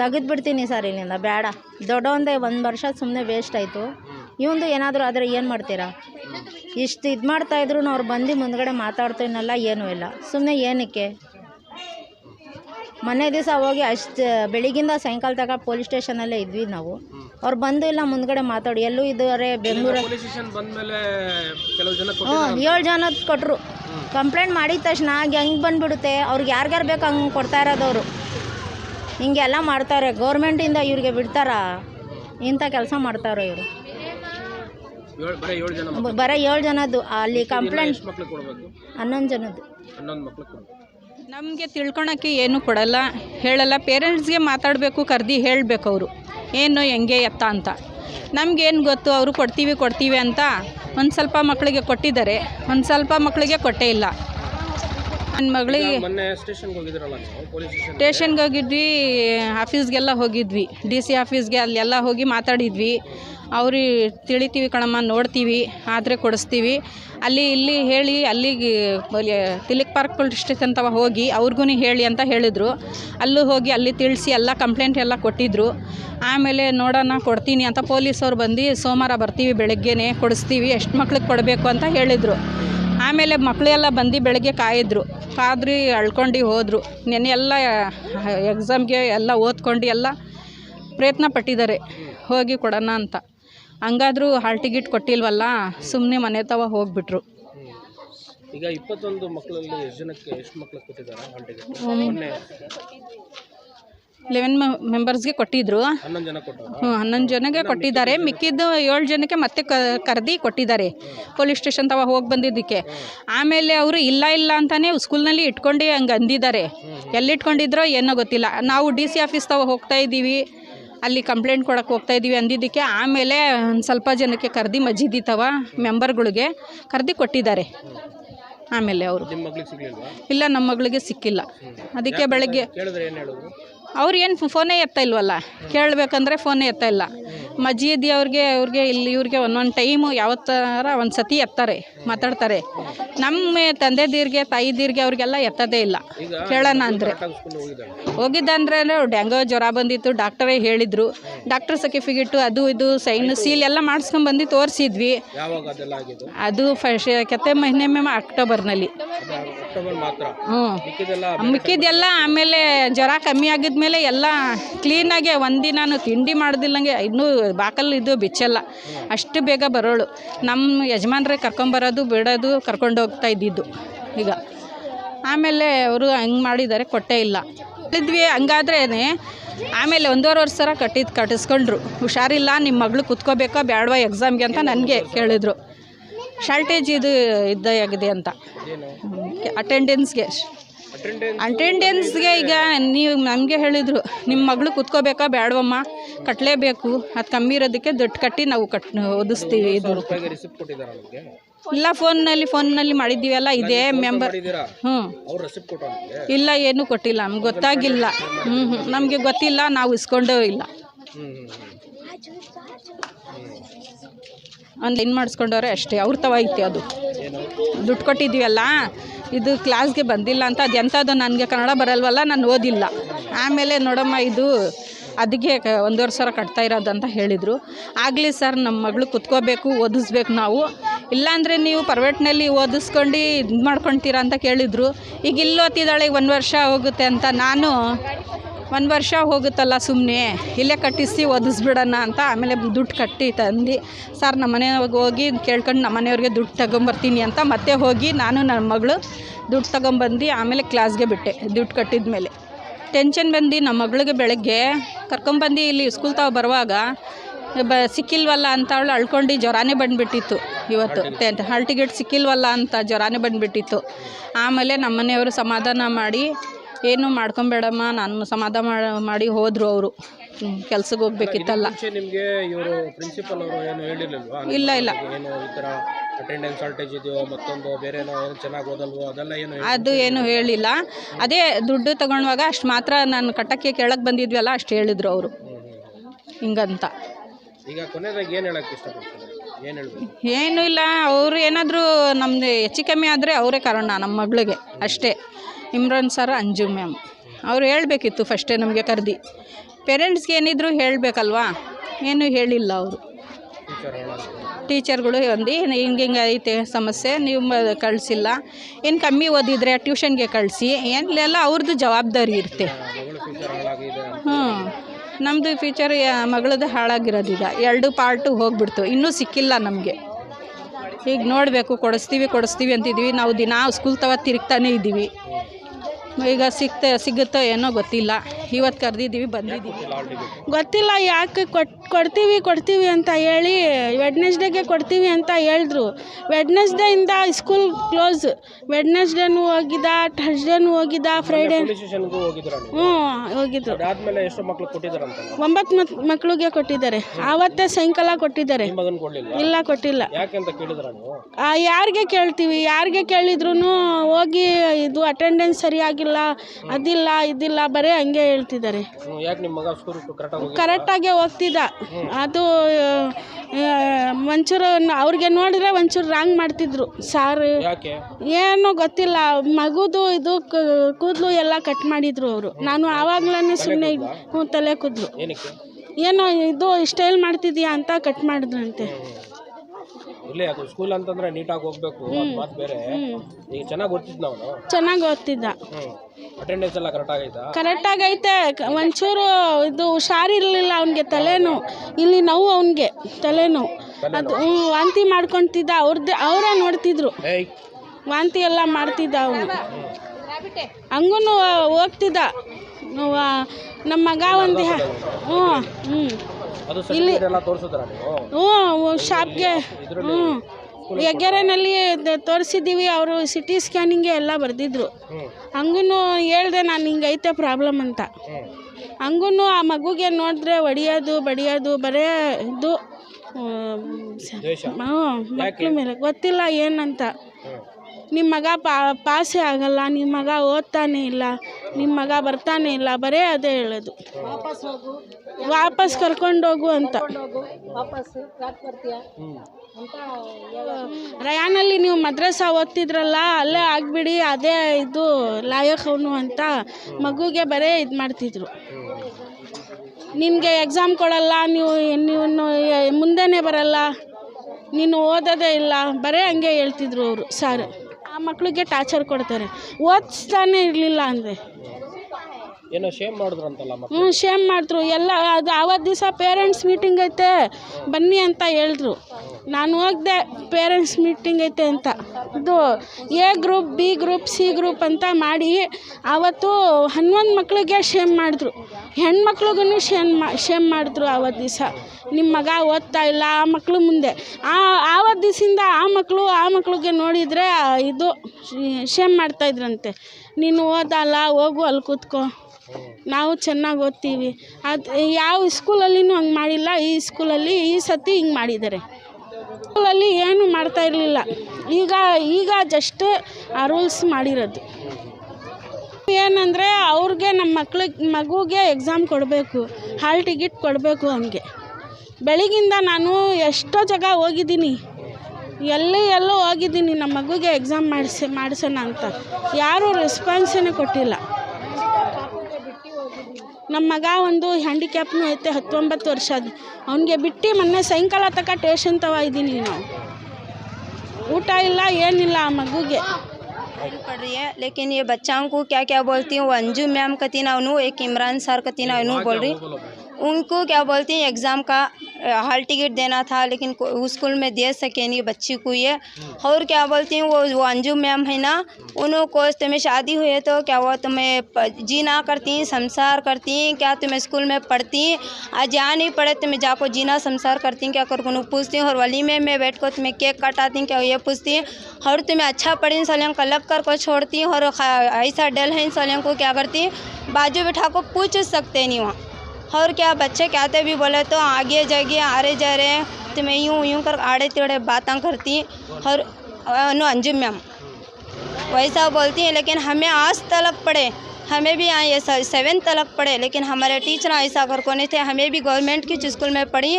ತೆಗೆದ್ಬಿಡ್ತೀನಿ ಸರ್ ಇಲ್ಲಿಂದ ಬೇಡ. ದೊಡ್ಡವಂದೇ ಒಂದು ವರ್ಷ ಸುಮ್ಮನೆ ವೇಸ್ಟ್ ಆಯಿತು. ಇವಂದು ಏನಾದರೂ ಆದರೆ ಏನು ಮಾಡ್ತೀರಾ? ಇಷ್ಟು ಇದು ಮಾಡ್ತಾಯಿದ್ರು ಅವ್ರು ಬಂದು ಮುಂದ್ಗಡೆ ಮಾತಾಡ್ತೀನಲ್ಲ ಏನೂ ಇಲ್ಲ. ಸುಮ್ಮನೆ ಏನಕ್ಕೆ? ಮೊನ್ನೆ ದಿವಸ ಹೋಗಿ ಅಷ್ಟು ಬೆಳಿಗ್ಗಿಂದ ಸಾಯಂಕಾಲ ತನಕ ಪೊಲೀಸ್ ಸ್ಟೇಷನಲ್ಲೇ ಇದ್ವಿ ನಾವು. ಅವ್ರು ಬಂದು ಇಲ್ಲ ಮುಂದ್ಗಡೆ ಮಾತಾಡಿ. ಎಲ್ಲೂ ಇದ್ದಾರೆ ಬೆಂಗಳೂರು ಏಳು ಸ್ಟೇಷನ್ ಬಂದಮೇಲೆ ಕೆಲವು ಜನ ಹ್ಞೂ ಏಳು ಜನ ಕೊಟ್ಟರು ಕಂಪ್ಲೇಂಟ್ ಮಾಡಿದ ತಕ್ಷಣ ಹೆಂಗೆ ಬಂದುಬಿಡುತ್ತೆ. ಅವ್ರಿಗೆ ಯಾರ್ಯಾರು ಬೇಕು ಹಂಗೆ ಕೊಡ್ತಾ ಇರೋದವರು ಹಿಂಗೆಲ್ಲ ಮಾಡ್ತಾರೆ. ಗೌರ್ಮೆಂಟಿಂದ ಇವ್ರಿಗೆ ಬಿಡ್ತಾರಾ? ಇಂಥ ಕೆಲಸ ಮಾಡ್ತಾರೋ ಇವರು. ಬರೀ ಏಳು ಜನ ಬರೀ ಏಳು ಜನದ್ದು. ಅಲ್ಲಿ ಕಂಪ್ಲೇಂಟ್ ಹನ್ನೊಂದು ಜನದ್ದು. ನಮಗೆ ತಿಳ್ಕೊಳಕ್ಕೆ ಏನು ಕೊಡಲ್ಲ. ಹೇಳಲ್ಲ. ಪೇರೆಂಟ್ಸ್ಗೆ ಮಾತಾಡಬೇಕು ಕರ್ದು ಹೇಳಬೇಕು ಅವರು. ಏನು ಹೆಂಗೆ ಎತ್ತ ಅಂತ. ನಮಗೇನು ಗೊತ್ತು, ಅವರು ಕೊಡ್ತೀವಿ ಕೊಡ್ತೀವಿ ಅಂತ ಒಂದು ಸ್ವಲ್ಪ ಮಕ್ಕಳಿಗೆ ಕೊಟ್ಟಿದ್ದಾರೆ. ಒಂದು ಸ್ವಲ್ಪ ಮಕ್ಕಳಿಗೆ ಕೊಟ್ಟೇ ಇಲ್ಲ. ನನ್ನ ಮಗಳಿಗೆ ಮೊನ್ನೆ ಸ್ಟೇಷನ್ಗೆ ಹೋಗಿದ್ರಲ್ಲ ನೀವು? ಪೊಲೀಸ್ ಸ್ಟೇಷನ್ ಸ್ಟೇಷನ್ಗೆ ಹೋಗಿದ್ವಿ ಆಫೀಸ್ಗೆಲ್ಲ ಹೋಗಿದ್ವಿ. ಡಿ ಸಿ ಆಫೀಸ್ಗೆ ಅಲ್ಲೆಲ್ಲ ಹೋಗಿ ಮಾತಾಡಿದ್ವಿ. ಅವ್ರಿಗೆ ತಿಳಿತೀವಿ ಕಣಮ್ಮ ನೋಡ್ತೀವಿ ಆದರೆ ಕೊಡಿಸ್ತೀವಿ. ಅಲ್ಲಿ ಇಲ್ಲಿ ಹೇಳಿ ಅಲ್ಲಿಗೆ ತಿಲಿಕ್ ತಿಲಕ್ ಪಾರ್ಕ್ ಪೊಲೀಸ್ ಸ್ಟೇಷನ್ ತವ ಹೋಗಿ ಅವ್ರಿಗೂ ಹೇಳಿ ಅಂತ ಹೇಳಿದರು. ಅಲ್ಲೂ ಹೋಗಿ ಅಲ್ಲಿ ತಿಳಿಸಿ ಎಲ್ಲ ಕಂಪ್ಲೇಂಟ್ ಎಲ್ಲ ಕೊಟ್ಟಿದ್ದರು ಆಮೇಲೆ ನೋಡೋಣ ಕೊಡ್ತೀನಿ ಅಂತ ಪೊಲೀಸವ್ರು ಬಂದು ಸೋಮವಾರ ಬರ್ತೀವಿ ಬೆಳಗ್ಗೆನೇ ಕೊಡಿಸ್ತೀವಿ ಎಷ್ಟು ಮಕ್ಳಿಗೆ ಕೊಡಬೇಕು ಅಂತ ಹೇಳಿದರು. ಆಮೇಲೆ ಮಕ್ಕಳೆಲ್ಲ ಬಂದು ಬೆಳಗ್ಗೆ ಕಾಯಿದ್ರು. ಕಾದ್ರಿ ಅಳ್ಕೊಂಡು ಹೋದರು. ನೆನ್ನೆ ಎಲ್ಲ ಎಕ್ಸಾಮ್ಗೆ ಎಲ್ಲ ಓದ್ಕೊಂಡು ಎಲ್ಲ ಪ್ರಯತ್ನ ಪಟ್ಟಿದ್ದಾರೆ. ಹೋಗಿ ಕೊಡೋಣ ಅಂತ. ಹಂಗಾದ್ರೂ ಹಾಲ್ ಟಿಕೆಟ್ ಕೊಟ್ಟಿಲ್ವಲ್ಲ ಸುಮ್ಮನೆ ಮನೆ ತವ ಹೋಗ್ಬಿಟ್ರು. ಈಗ ಇಪ್ಪತ್ತೊಂದು ಮಕ್ಕಳಲ್ಲಿ ಎಷ್ಟು ಜನಕ್ಕೆ ಎಷ್ಟು ಮಕ್ಕಳು ಕೊಟ್ಟಿದ್ದಾರೆ ಹಾಲ್ ಟಿಕೆಟ್? ಮೊನ್ನೆ ಲೆವೆನ್ ಮೆಂಬರ್ಸ್ಗೆ ಕೊಟ್ಟಿದ್ರು. ಹನ್ನೊಂದು ಜನ ಕೊಟ್ಟರು ಹ್ಞೂ ಹನ್ನೊಂದು ಜನಕ್ಕೆ ಕೊಟ್ಟಿದ್ದಾರೆ. ಮಿಕ್ಕಿದ್ದು ಏಳು ಜನಕ್ಕೆ ಮತ್ತೆ ಕರೆದಿ ಕೊಟ್ಟಿದ್ದಾರೆ. ಪೊಲೀಸ್ ಸ್ಟೇಷನ್ ತವ ಹೋಗಿ ಬಂದಿದ್ದಕ್ಕೆ. ಆಮೇಲೆ ಅವರು ಇಲ್ಲ ಇಲ್ಲ ಅಂತಾನೆ ಸ್ಕೂಲ್ನಲ್ಲಿ ಇಟ್ಕೊಂಡು ಹಂಗೆ ಅಂದಿದ್ದಾರೆ. ಎಲ್ಲಿಟ್ಕೊಂಡಿದ್ರೋ ಏನೋ ಗೊತ್ತಿಲ್ಲ. ನಾವು ಡಿ ಸಿ ಆಫೀಸ್ ತವ ಹೋಗ್ತಾ ಇದ್ದೀವಿ. ಅಲ್ಲಿ ಕಂಪ್ಲೇಂಟ್ ಕೊಡೋಕೆ ಹೋಗ್ತಾ ಇದ್ದೀವಿ ಅಂದಿದ್ದಕ್ಕೆ. ಆಮೇಲೆ ಒಂದು ಸ್ವಲ್ಪ ಜನಕ್ಕೆ ಕರೆದಿ ಮಜ್ಜಿದಿ ತವ ಮೆಂಬರ್ಗಳಿಗೆ ಕರೆದಿ ಕೊಟ್ಟಿದ್ದಾರೆ. ಆಮೇಲೆ ಅವರು. ಇಲ್ಲ ನಮ್ಮ ಮಗಳಿಗೆ ಸಿಕ್ಕಿಲ್ಲ. ಅದಕ್ಕೆ ಬೆಳಗ್ಗೆ ಅವ್ರು ಏನು ಫೋನೇ ಎತ್ತಾ ಇಲ್ವಲ್ಲ? ಕೇಳಬೇಕಂದ್ರೆ ಫೋನೇ ಎತ್ತಾ ಇಲ್ಲ. ಮಜೀದಿ ಅವ್ರಿಗೆ ಅವ್ರಿಗೆ ಇಲ್ಲಿ ಇವ್ರಿಗೆ ಒಂದೊಂದು ಟೈಮು ಯಾವತ್ತಾರ ಒಂದು ಸತಿ ಎತ್ತಾರೆ, ಮಾತಾಡ್ತಾರೆ. ನಮ್ಮ ತಂದೆದೀರ್ಗೆ ತಾಯಿದೀರ್ಗೆ ಅವ್ರಿಗೆಲ್ಲ ಎತ್ತದೇ ಇಲ್ಲ. ಕೇಳೋಣ ಅಂದರೆ. ಹೋಗಿದ್ದಂದ್ರೆ ಡೆಂಗೋ ಜ್ವರ ಬಂದಿತ್ತು ಡಾಕ್ಟರೇ ಹೇಳಿದರು. ಡಾಕ್ಟರ್ ಸರ್ಟಿಫಿಕೇಟು ಅದು ಇದು, ಸೈನ್ ಸೀಲ್ ಎಲ್ಲ ಮಾಡಿಸ್ಕೊಂಬಂದು ತೋರಿಸಿದ್ವಿ. ಅದು ಫಸ್ಟ್ ಕೆತ್ತೆ ಮಹಿನೆ ಅಕ್ಟೋಬರ್ನಲ್ಲಿ. ಹ್ಞೂ ಮಿಕ್ಕಿದೆಲ್ಲ ಆಮೇಲೆ ಜ್ವರ ಕಮ್ಮಿ ಆಗಿದ್ಮೇಲೆ ಎಲ್ಲ ಕ್ಲೀನಾಗೆ ಒಂದಿನ ತಿಂಡಿ ಮಾಡ್ದಿಲ್ಲಂಗೆ ಇನ್ನೂ ಬಾಕಲ್ ಇದು ಬಿಚ್ಚಲ್ಲ. ಅಷ್ಟು ಬೇಗ ಬರೋಳು. ನಮ್ಮ ಯಜಮಾನ್ರೆ ಕರ್ಕೊಂಬರೋದು ಬಿಡೋದು, ಕರ್ಕೊಂಡು ಹೋಗ್ತಾ ಇದ್ದಿದ್ದು. ಈಗ ಆಮೇಲೆ ಅವರು ಹಂಗೆ ಮಾಡಿದ್ದಾರೆ, ಕೊಟ್ಟೇ ಇಲ್ಲ. ಇದ್ವಿ ಹಂಗಾದ್ರೇ ಆಮೇಲೆ ಒಂದೂವರೆ ವರ್ಷ ಸರ ಕಟ್ಟಿದ್ದು ಕಟ್ಟಿಸ್ಕೊಂಡ್ರು. ಹುಷಾರಿಲ್ಲ ನಿಮ್ಮ ಮಗಳು ಕುತ್ಕೋಬೇಕೋ ಬೇಡವಾ ಎಕ್ಸಾಮ್ಗೆ ಅಂತ ನನಗೆ ಕೇಳಿದ್ರು. ಶಾರ್ಟೇಜ್ ಇದು ಇದ್ದಾಗಿದೆ ಅಂತ. ಅಟೆಂಡೆನ್ಸ್ಗೆ ಅಟೆಂಡೆನ್ಸ್ ಅಟೆಂಡೆನ್ಸ್ಗೆ ಈಗ ನೀವು ನಮಗೆ ಹೇಳಿದರು ನಿಮ್ಮ ಮಗಳು ಕುತ್ಕೋಬೇಕಾ ಬೇಡವಮ್ಮ ಕಟ್ಟಲೇಬೇಕು ಅದು ಕಮ್ಮಿ ಇರೋದಕ್ಕೆ ದುಡ್ಡು ಕಟ್ಟಿ ನಾವು ಕಟ್ ಓದಿಸ್ತೀವಿ ಇದು. ಇಲ್ಲ, ಫೋನ್ನಲ್ಲಿ ಫೋನ್ನಲ್ಲಿ ಮಾಡಿದ್ದೀವಲ್ಲ, ಇದೇ ಮೆಂಬರ್ ಹ್ಞೂ ಇಲ್ಲ, ಏನೂ ಕೊಟ್ಟಿಲ್ಲ, ನಮ್ಗೆ ಗೊತ್ತಾಗಿಲ್ಲ. ಹ್ಞೂ ಹ್ಞೂ ನಮಗೆ ಗೊತ್ತಿಲ್ಲ, ನಾವು ಇಸ್ಕೊಂಡೇ ಇಲ್ಲ. ಏನು ಮಾಡಿಸ್ಕೊಂಡವ್ರೆ ಅಷ್ಟೇ, ಅವ್ರ ತವ ಐತೆ ಅದು. ದುಡ್ಡು ಕೊಟ್ಟಿದ್ದೀವಲ್ಲ? ಇದು ಕ್ಲಾಸ್ಗೆ ಬಂದಿಲ್ಲ ಅಂತ, ಅದು ಎಂಥದ್ದು ನನಗೆ ಕನ್ನಡ ಬರಲ್ವಲ್ಲ, ನಾನು ಓದಿಲ್ಲ. ಆಮೇಲೆ ನೋಡಮ್ಮ, ಇದು ಅದಕ್ಕೆ ಕ ಒಂದೂವರೆ ಸಾವಿರ ಕಟ್ತಾ ಇರೋದು ಅಂತ ಹೇಳಿದರು. ಆಗಲಿ ಸರ್, ನಮ್ಮ ಮಗಳು ಕುತ್ಕೋಬೇಕು, ಓದಿಸ್ಬೇಕು ನಾವು. ಇಲ್ಲಾಂದರೆ ನೀವು ಪ್ರೈವೇಟ್ನಲ್ಲಿ ಓದಿಸ್ಕೊಂಡು ಇದು ಮಾಡ್ಕೊಳ್ತೀರಾ ಅಂತ ಕೇಳಿದರು. ಈಗ ಇಲ್ಲಿ ಓದ್ತಿದ್ದಾಳೆ ಒಂದು ವರ್ಷ ಹೋಗುತ್ತೆ ಅಂತ ನಾನು ಒಂದು ವರ್ಷ ಹೋಗುತ್ತಲ್ಲ ಸುಮ್ಮನೆ ಇಲ್ಲೇ ಕಟ್ಟಿಸಿ ಒದಿಸ್ಬಿಡೋಣ ಅಂತ ಆಮೇಲೆ ದುಡ್ಡು ಕಟ್ಟಿ ತಂದು ಸರ್ ನಮ್ಮ ಮನೆಯವ್ರಿಗೆ ಹೋಗಿ ಕೇಳ್ಕೊಂಡು ನಮ್ಮ ಮನೆಯವ್ರಿಗೆ ದುಡ್ಡು ತಗೊಂಬರ್ತೀನಿ ಅಂತ ಮತ್ತೆ ಹೋಗಿ ನಾನು ನನ್ನ ಮಗಳು ದುಡ್ಡು ತಗೊಂಬಂದು ಆಮೇಲೆ ಕ್ಲಾಸ್ಗೆ ಬಿಟ್ಟೆ ದುಡ್ಡು ಕಟ್ಟಿದ ಮೇಲೆ ಟೆನ್ಷನ್ ಬಂದು ನಮ್ಮ ಮಗಳಿಗೆ ಬೆಳಗ್ಗೆ ಕರ್ಕೊಂಬಂದು ಇಲ್ಲಿ ಸ್ಕೂಲ್ ತಾವ ಬರುವಾಗ ಬ ಸಿಕ್ಕಿಲ್ವಲ್ಲ ಅಂತ ಅವಳು ಅಳ್ಕೊಂಡು ಜ್ವರನೇ ಬಂದುಬಿಟ್ಟಿತ್ತು ಇವತ್ತು. ಟೆನ್ ಹಾಲ್ ಟಿಕೆಟ್ ಸಿಕ್ಕಿಲ್ವಲ್ಲ ಅಂತ ಜ್ವರನೇ ಬಂದುಬಿಟ್ಟಿತ್ತು. ಆಮೇಲೆ ನಮ್ಮನೆಯವರು ಸಮಾಧಾನ ಮಾಡಿ ಏನು ಮಾಡ್ಕೊಂಬೇಡಮ್ಮ ನಾನು ಸಮಾಧಾನ ಮಾಡ- ಮಾಡಿ ಹೋದರು ಅವರು. ಕೆಲ್ಸಕ್ಕೆ ಹೋಗ್ಬೇಕಿತ್ತಲ್ಲ. ಮುಂಚೆ ನಿಮಗೆ ಇವರು ಪ್ರಿನ್ಸಿಪಲ್ ಅವರು ಏನು ಹೇಳಿರ್ಲಿಲ್ವಾ? ಇಲ್ಲ ಇಲ್ಲ. ಏನು ಈ ಥರ ಅಟೆಂಡೆನ್ಸ್ ಶಾರ್ಟೇಜ್ ಇದೆಯೋ ಮತ್ತೊಂದು ಬೇರೆ ಏನೋ ಚೆನ್ನಾಗಿ ಓದಲ್ವೋ ಅದೆಲ್ಲ ಏನು ಅದು ಏನು ಹೇಳಿಲ್ಲ. ಅದೇ ದುಡ್ಡು ತಗೊಳ್ಳುವಾಗ ಅಷ್ಟು ಮಾತ್ರ ನಾನು ಕಟ್ಟಕ್ಕೆ ಕೇಳಕ್ಕೆ ಬಂದಿದ್ವಲ್ಲ ಅಷ್ಟು ಹೇಳಿದರು ಅವರು. ಹಿಂಗಂತ. ಈಗ ಕೊನೆಯದಾಗಿ ಏನು ಹೇಳಕ್ಕೆ ಇಷ್ಟಪಡ್ತಾರೆ? ಏನು ಹೇಳ್ಬೋದು ಏನೂ ಇಲ್ಲ ಅವರು ಏನಾದರೂ ನಮ್ಮದು ಹೆಚ್ಚು ಕಮ್ಮಿ ಆದರೆ ಅವರೇ ಕಾರಣ ನಮ್ಮ ಮಗಳಿಗೆ ಅಷ್ಟೇ. Imran sir, Anju ma'am. ಅವ್ರು ಹೇಳಬೇಕಿತ್ತು ಫಸ್ಟೇ ನಮಗೆ ಕರೆದಿ. ಪೇರೆಂಟ್ಸ್ಗೆ ಏನಿದ್ರು ಹೇಳಬೇಕಲ್ವಾ? ಏನೂ ಹೇಳಿಲ್ಲ ಅವರು. ಟೀಚರ್ಗಳು ಒಂದು ಹಿಂಗೆ ಹಿಂಗೆ ಐತೆ ಸಮಸ್ಯೆ, ನೀವು ಕಳಿಸಿಲ್ಲ. ಏನು ಕಮ್ಮಿ ಓದಿದರೆ ಟ್ಯೂಷನ್ಗೆ ಕಳಿಸಿ. ಏನಿಲ್ಲ ಅವ್ರದ್ದು ಜವಾಬ್ದಾರಿ ಇರುತ್ತೆ. ಹ್ಞೂ ನಮ್ಮದು ಫ್ಯೂಚರ್ ಮಗಳದ್ದು ಹಾಳಾಗಿರೋದೀಗ ಎರಡು ಪಾರ್ಟು ಹೋಗ್ಬಿಡ್ತು. ಇನ್ನೂ ಸಿಕ್ಕಿಲ್ಲ ನಮಗೆ. ಈಗ ನೋಡಬೇಕು, ಕೊಡಿಸ್ತೀವಿ ಕೊಡಿಸ್ತೀವಿ ಅಂತಿದ್ದೀವಿ ನಾವು ದಿನ ಸ್ಕೂಲ್ ತವ ತಿರುಗ್ತಾನೇ ಇದ್ದೀವಿ ಈಗ ಸಿಗ್ತೆ ಸಿಗುತ್ತೋ ಏನೋ ಗೊತ್ತಿಲ್ಲ. ಇವತ್ತು ಕರೆದಿದ್ದೀವಿ ಬಂದಿದ್ದೀವಿ. ಗೊತ್ತಿಲ್ಲ ಯಾಕೆ ಕೊಟ್ ಕೊಡ್ತೀವಿ ಕೊಡ್ತೀವಿ ಅಂತ ಹೇಳಿ ವೆಡ್ನೆಸ್ಡೇಗೆ ಕೊಡ್ತೀವಿ ಅಂತ ಹೇಳಿದ್ರು. ವೆಡ್ನೆಸ್ಡೇಯಿಂದ ಸ್ಕೂಲ್ ಕ್ಲೋಸ್ ವೆಡ್ನೆಸ್ಡೇನು ಹೋಗಿದ್ದ ಥರ್ಸ್ಡೇನು ಹೋಗಿದ್ದ ಫ್ರೈಡೇ ಹ್ಞೂ ಹೋಗಿದ್ರು. ಒಂಬತ್ತು ಮಕ್ ಮಕ್ಕಳಿಗೆ ಕೊಟ್ಟಿದ್ದಾರೆ. ಆವತ್ತೇ ಸಾಯಂಕಾಲ ಕೊಟ್ಟಿದ್ದಾರೆ. ಇಲ್ಲ ಕೊಟ್ಟಿಲ್ಲ. ಯಾರಿಗೆ ಕೇಳ್ತೀವಿ? ಯಾರಿಗೆ ಕೇಳಿದ್ರು ಹೋಗಿ ಇದು ಅಟೆಂಡೆನ್ಸ್ ಸರಿಯಾಗಿಲ್ಲ. ಅದಿಲ್ಲ ಇದಿಲ್ಲ ಬರೇ ಹಂಗೆ ಹೇಳ್ತಿದ್ದಾರೆ. ಕರೆಕ್ಟಾಗೆ ಯಾಕೆ ನಿಮ್ಮ ಮಗ ಸ್ಕೂಲ್ ಕರೆಕ್ಟಾಗಿ ಹೋಗಿ ಕರೆಕ್ಟಾಗಿ ಹೋಗ್ತಿದ್ದ ಅದು ಒಂಚೂರು ನ- ಅವ್ರಿಗೆ ನೋಡಿದ್ರೆ ಒಂಚೂರು ರಾಂಗ್ ಮಾಡ್ತಿದ್ರು. ಸಾರ್ ಯಾಕೆ? ಏನೋ ಗೊತ್ತಿಲ್ಲ. ಮಗುದು ಇದು ಕ- ಕೂದಲು ಎಲ್ಲ ಕಟ್ ಮಾಡಿದ್ರು ಅವರು. ನಾನು ಆವಾಗ್ಲೇ ಸುಮ್ಮನೆ ತಲೆ ಕೂದಲು. ಏನಕ್ಕೆ? ಏನೋ ಇದು ಸ್ಟೈಲ್ ಮಾಡ್ತಿದ್ಯಾ ಅಂತ ಕಟ್ ಮಾಡಿದ್ರಂತೆ. ಇಲ್ಲೇ ಅದು ಸ್ಕೂಲ್ ಅಂತಂದ್ರೆ ನೀಟಾಗಿ ಹೋಗ್ಬೇಕು ಅದ್ ಮಾತು ಬೇರೆ. ಈಗ ಚೆನ್ನಾಗಿ ಓದ್ತಿದ್ ನಾವು ಚೆನ್ನಾಗಿ ಓದ್ತಿದ್ದ. ಅಟೆಂಡೆನ್ಸ್ ಎಲ್ಲ ಕರೆಕ್ಟ್ ಆಗೈತಾ? ಕರೆಕ್ಟಾಗಿ ಐತೆ ಕ- ಒಂಚೂರು ಇದು ಹುಷಾರಿರಲಿಲ್ಲ ಅವನಿಗೆ ತಲೆನೋವು. ಇಲ್ಲಿ ನೋವು ಅವನಿಗೆ ತಲೆನೋವು. ಅದು ವಾಂತಿ ಮಾಡ್ಕೊಂತಿದ್ದ. ಅವ್ರದ್ದೇ ಅವರೇ ನೋಡ್ತಿದ್ರು. ಏಯ್. ವಾಂತಿ ಎಲ್ಲ ಮಾಡ್ತಿದ್ದ ಅವನು. ಹಂಗೂ ಹೋಗ್ತಿದ್ದ. ವ- ನಮ್ಮ ಮಗ ಒಂದು ಹ್ಞೂ ಹ್ಞೂ ನೀವು? ಹ್ಞೂ ಶಾಪ್ಗೆ ಹ್ಞೂ. ಹೆಗ್ಗೆರೆನಲ್ಲಿ ತೋರಿಸಿದ್ದೀವಿ ಅವರು ಸಿಟಿ ಸ್ಕ್ಯಾನಿಂಗೆ ಎಲ್ಲ ಬರೆದಿದ್ರು. ಹಂಗೂ ಹೇಳ್ದೆ ನಾನು ಹಿಂಗೈತೆ ಪ್ರಾಬ್ಲಮ್ ಅಂತ. ಹಂಗೂ ಆ ಮಗುಗೆ ನೋಡಿದ್ರೆ ಹೊಡಿಯೋದು ಬಡಿಯೋದು ಬರೇ ಇದು ಹ್ಞೂ ಮೇಲೆ ಗೊತ್ತಿಲ್ಲ ಏನಂತ. ನಿಮ್ಮ ಮಗ ಪಾ ಪಾಸೇ ಆಗಲ್ಲ ನಿಮ್ಮ ಮಗ ಓದ್ತಾನೆ ಇಲ್ಲ ನಿಮ್ಮ ಮಗ ಬರ್ತಾನೆ ಇಲ್ಲ ಬರೇ ಅದೇ ಹೇಳೋದು. ವಾಪಸ್ ಕರ್ಕೊಂಡೋಗು ಅಂತ. ರಯಾನಲ್ಲಿ ನೀವು ಮದ್ರಸ ಓದ್ತಿದ್ರಲ್ಲ ಅಲ್ಲೇ ಆಗ್ಬಿಡಿ ಅದೇ ಇದು ಲಾಯಕ್ ಅವನು ಅಂತ ಮಗುಗೆ ಬರೇ ಇದು ಮಾಡ್ತಿದ್ರು. ನಿಮಗೆ ಎಕ್ಸಾಮ್ ಕೊಡಲ್ಲ ನೀವು ನೀವು ಮುಂದೆನೇ ಬರಲ್ಲ. ನೀನು ಓದೋದೇ ಇಲ್ಲ, ಬರೇ ಹಂಗೆ ಹೇಳ್ತಿದ್ರು ಅವರು, ಸಾರ್. ಆ ಮಕ್ಕಳಿಗೆ ಟಾರ್ಚರ್ ಕೊಡ್ತಾರೆ. ಓದಿಸ್ತಾನೆ ಇರಲಿಲ್ಲ ಅಂದರೆ. ಶೇಮ್ ಹ್ಞೂ ಶೇಮ್ ಮಾಡಿದ್ರು. ಎಲ್ಲ ಅದು ಆವತ್ತು ದಿವಸ ಪೇರೆಂಟ್ಸ್ ಮೀಟಿಂಗ್ ಐತೆ. ಬನ್ನಿ ಅಂತ ಹೇಳಿದ್ರು. ನಾನು ಹೋಗ್ದೆ ಪೇರೆಂಟ್ಸ್ ಮೀಟಿಂಗ್ ಐತೆ ಅಂತ. ಇದು A group B group C group ಅಂತ ಮಾಡಿ ಆವತ್ತು ಹನ್ನೊಂದು ಮಕ್ಕಳಿಗೆ ಶೇಮ್ ಮಾಡಿದ್ರು. ಹೆಣ್ಮಕ್ಳಿಗೂ ಶೇಮ್ ಮಾ ಶೇಮ್ ಮಾಡಿದ್ರು ಆವತ್ತು ದಿವಸ. ನಿಮ್ಮ ಮಗ ಓದ್ತಾ ಇಲ್ಲ, ಆ ಮಕ್ಕಳು ಮುಂದೆ. ಆ ಆವತ್ತು ದಿವಸದಿಂದ ಆ ಮಕ್ಕಳು ಆ ಮಕ್ಕಳಿಗೆ ನೋಡಿದರೆ ಇದು ಶೇಮ್ ಮಾಡ್ತಾಯಿದ್ರಂತೆ ನೀನು ಓದಲ್ಲ, ಹೋಗು ಅಲ್ಲಿ ಕೂತ್ಕೋ. ನಾವು ಚೆನ್ನಾಗಿ ಓದ್ತೀವಿ. ಅದು ಯಾವ ಸ್ಕೂಲಲ್ಲಿನೂ ಹಂಗೆ ಮಾಡಿಲ್ಲ. ಈ ಸ್ಕೂಲಲ್ಲಿ ಈ ಸತಿ ಹಿಂಗೆ ಮಾಡಿದ್ದಾರೆ. ಸ್ಕೂಲಲ್ಲಿ ಏನು ಮಾಡ್ತಾ ಇರಲಿಲ್ಲ. ಈಗ ಈಗ ಜಸ್ಟ್ ಆ ರೂಲ್ಸ್ ಮಾಡಿರೋದು. ಏನಂದರೆ ಅವ್ರಿಗೆ ನಮ್ಮ ಮಕ್ಳಿಗೆ, ಮಗುಗೆ ಎಕ್ಸಾಮ್ ಕೊಡಬೇಕು. ಹಾಲ್ ಟಿಕೆಟ್ ಕೊಡಬೇಕು ಹಂಗೆ ಬೆಳಗಿಂದ ನಾನು ಎಷ್ಟೋ ಜಾಗ ಹೋಗಿದ್ದೀನಿ. ಎಲ್ಲಿ ಎಲ್ಲೋ ಹೋಗಿದ್ದೀನಿ ನಮ್ಮ ಮಗುಗೆ ಎಕ್ಸಾಮ್ ಮಾಡಿಸಿ ಮಾಡಿಸೋಣ ಅಂತ ಯಾರೂ ರೆಸ್ಪಾನ್ಸೇ ಕೊಟ್ಟಿಲ್ಲ ನಮ್ಮ ಮಗ ಒಂದು ಹ್ಯಾಂಡಿಕ್ಯಾಪ್ನು ಐತೆ ಹತ್ತೊಂಬತ್ತು ವರ್ಷದ ಅವನಿಗೆ ಬಿಟ್ಟು ಮೊನ್ನೆ ಸಾಯಂಕಾಲ ತನಕ ಟೇಷನ್ ತವ ಇದ್ದೀನಿ ನಾವು ಊಟ ಇಲ್ಲ ಏನಿಲ್ಲ ಆ ಮಗುಗೆ पढ़ रही है लेकिन ये बच्चों को क्या क्या बोलती हूँ वो अंजू मैम कती ना उन्हों एक इमरान सर कती ना उन्हों बोल रही उनको क्या बोलती हैं एग्ज़ाम का हॉल टिकट देना था, लेकिन को- स्कूल में दे सके नहीं, बच्ची को ये। और क्या बोलती हैं, वो वो अंजू मैम है ना उनको तुम्हें शादी हुई है तो क्या वो तुम्हें प- जीना करती संसार करती क्या तुम्हें स्कूल में पढ़ती आज जा नहीं पड़े तुम्हें जाको जीना संसार करती क्या कर उन्होंने पूछती हूँ, और वली में मैं बैठ कर तुम्हें केक काटाती क्या ये पूछती और तुम्हें अच्छा पढ़ी सलियों को अलग कर को छोड़ती और ऐसा डल है इन को क्या करती बाजू बैठा को पूछ सकते नहीं वहाँ। और क्या बच्चे कहते भी बोले तो आगे जागे आ रहे जा रहे हैं। तुम्हें यूँ यूँ कर आड़े टेढ़े बातें करती और नो, अंजुम मैम। वैसा बोलती हैं, लेकिन हमें आज तलक पढ़े हमें भी ये सेवन तलक पढ़े लेकिन हमारे टीचर ऐसा कर को नहीं थे? हमें भी गवर्नमेंट के स्कूल में पढ़ी।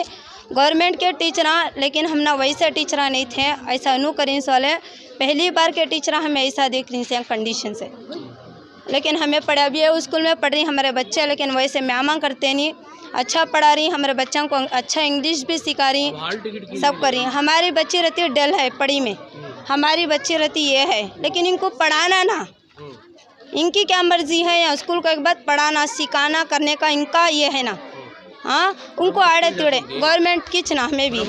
गवर्नमेंट के टीचर लेकिन हम ना वैसे टीचर नहीं थे। ऐसा नू करीं वाले। पहली बार के टीचर हमें ऐसा देख रही से कंडीशन से। लेकिन हमें पढ़ा अभी है स्कूल में पढ़ रही हमारे बच्चे, लेकिन वैसे म्यामा करते नहीं। अच्छा पढ़ा रही, हमारे बच्चों को अच्छा इंग्लिश भी सिखा रही, सब कर रही। हमारी बच्ची रहती है डल है पढ़ी में। हमारी बच्ची रहती ये है। लेकिन इनको पढ़ाना ना। इनकी क्या मर्ज़ी है? या स्कूल को एक बार पढ़ाना, सिखाना, करने का इनका ये है ना। हाँ उनको आड़े तिड़े। गवर्नमेंट की ना हमें भी।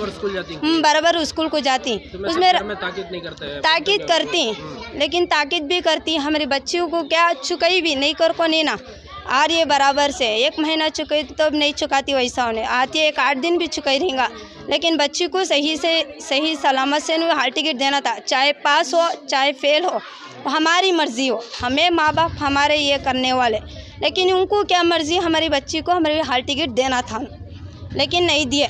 हम बराबर स्कूल को जाती उसमें घर ताकीद नहीं करते हैं करती लेकिन ताकीद भी करती हमारी बच्चियों को क्या चुकाई भी नहीं कर को नहीं ना। आ रही है बराबर से। एक महीना चुकाई तो अब नहीं चुकाती वैसा उन्हें आती है एक आठ दिन भी चुकाई रहेगा। लेकिन बच्ची को सही से सही सलामत से उन्हें हाल टिकट देना था। चाहे पास हो चाहे फेल हो हमारी मर्ज़ी हो। हमें माँ बाप हमारे ये करने वाले। लेकिन उनको क्या मर्ज़ी हमारी बच्ची को हमारे हाल टिकट देना था। लेकिन नहीं दिए।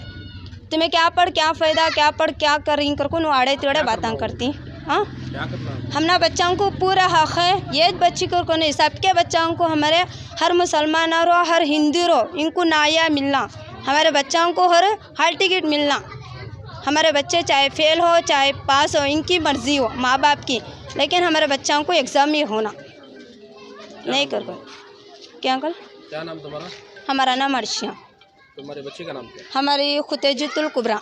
तुम्हें क्या पढ़ क्या फ़ायदा क्या पढ़ क्या कर? रही कर को आड़े टेढ़े बातें करती? हाँ? हमना बच्चों को पूरा हक है। ये बच्ची को नहीं सबके बच्चों को हमारे हर मुसलमान रो हर हिंदू रो इनको नाया मिलना। हमारे बच्चों को हर हाल टिकट मिलना। हमारे बच्चे चाहे फेल हो चाहे पास हो इनकी मर्ज़ी हो माँ बाप की। लेकिन हमारे बच्चों को एग्ज़ाम ही होना। नहीं कर को क्या अंकल? क्या नाम तुम्हारा? हमारा नाम अर्शिया तुम्हारे बच्चे का नाम क्या? हमारी खुतेजुतुल कुबरा।